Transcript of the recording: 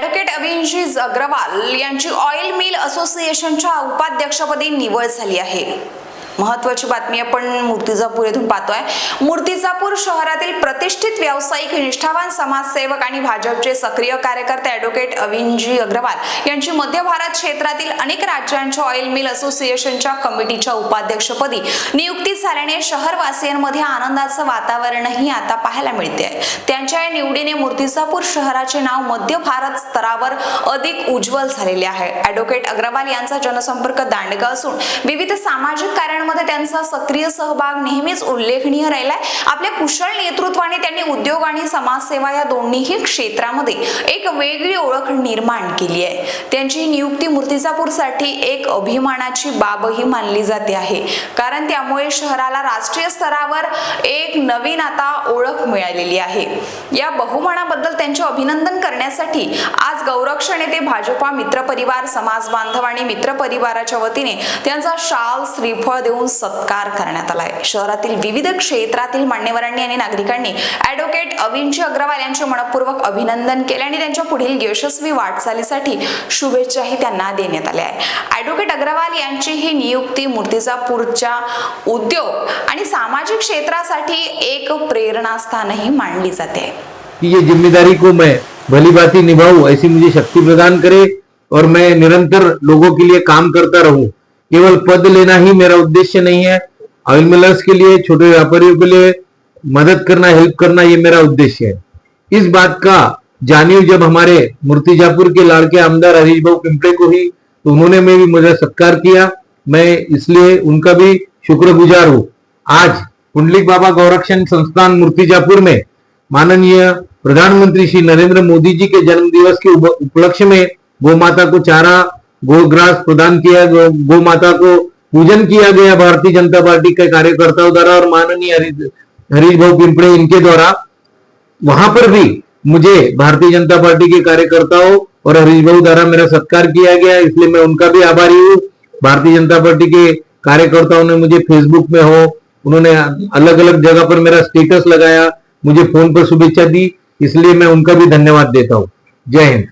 Advocate Abhijit Agarwal यांची oil mill असोसिएशनच्या उपाध्यक्षपदी निवड झाली आहे. महत्वाची बातमी आपण मूर्तिजापूर येथून पाहतोय. मूर्तिजापूर शहरातील प्रतिष्ठित व्यावसायिक निष्ठावान समाजसेवक आणि भाजपचे सक्रिय कार्यकर्ते ॲडव्होकेट अविनजी अग्रवाल यांची मध्य भारत क्षेत्रातील अनेक राज्यांच्या ऑइल मिल असोसिएशनच्या कमिटीच्या उपाध्यक्षपदी नियुक्ती झाल्याने शहरवासियांमध्ये आनंदाचं वातावरणही आता पाहायला मिळते. त्यांच्या या निवडीने मूर्तिजापूर शहराचे नाव मध्य भारत स्तरावर अधिक उज्ज्वल झालेले आहे. ॲडव्होकेट अग्रवाल यांचा जनसंपर्क दांडगा असून विविध सामाजिक कार्यांमध्ये त्यांचा सक्रिय सहभाग नेहमीच उल्लेखनीय राहिलाय. आपल्या कुशल नेतृत्वाने त्यांनी उद्योग आणि समाजसेवा या दोन्हीही क्षेत्रामध्ये एक वेगळी ओळख निर्माण केली आहे. त्यांची नियुक्ती मूर्तिजापूरसाठी एक अभिमानाची बाबही मानली जाते आहे. कारण त्यामुळे शहराला राष्ट्रीय स्तरावर एक नवीन आता ओळख मिळालेली आहे. या बहुमानाबद्दल त्यांचे अभिनंदन करण्यासाठी आज गौरक्ष नेते भाजपा मित्रपरिवार समाज बांधव आणि मित्रपरिवाराच्या वतीने त्यांचा शाल श्रीफळ देऊन सत्कार करण्यात आलाय. शहरातील विविध क्षेत्रातील मान्यवरांनी आणि नागरिकांनी ॲडव्होकेट अविनजी अग्रवाल यांचे मनपूर्वक अभिनंदन केले आणि त्यांच्या पुढील यशस्वी वाटचालीसाठी शुभेच्छाही त्यांना देण्यात आल्या आहे ॲडव्होकेट अग्रवाल यांची ही नियुक्ती मूर्तिजापूरच्या उद्योग आणि सामाजिक क्षेत्रासाठी एक प्रेरणास्थानही मानली जाते. कि ये जिम्मेदारी को मैं भली भांति निभाऊं ऐसी मुझे शक्ति प्रदान करे और मैं निरंतर लोगों के लिए काम करता रहूं। केवल पद लेना ही मेरा उद्देश्य नहीं है। ऑयल मिलर्स के लिए, छोटे व्यापारियों के लिए मदद करना हेल्प करना ये मेरा उद्देश्य है। इस बात का जानिव जब हमारे मूर्तिजापुर के लाड़के आमदार हरीश भाऊ पिंपड़े को ही तो उन्होंने में भी मुझे सत्कार किया। मैं इसलिए उनका भी शुक्रगुजार हूँ। आज पुंडलिक बाबा गौरक्षण संस्थान मूर्तिजापुर में माननीय प्रधानमंत्री श्री नरेंद्र मोदी जी के जन्म दिवस के उपलक्ष्य में गो माता को चारा गोग्रास प्रदान किया गो, गौ माता को पूजन किया गया भारतीय जनता पार्टी के कार्यकर्ताओं द्वारा और माननीय हरीश भाऊ पिंपड़े इनके द्वारा। वहाँ पर भी मुझे भारतीय जनता पार्टी के कार्यकर्ताओं और हरीश भाऊ द्वारा मेरा सत्कार किया गया इसलिए मैं उनका भी आभारी हूँ। भारतीय जनता पार्टी के कार्यकर्ताओं ने मुझे फेसबुक में हो उन्होंने अलग अलग जगह पर मेरा स्टेटस लगाया मुझे फ़ोन पर शुभेच्छा दी इसलिए मैं उनका भी धन्यवाद देता हूँ। जय हिंद।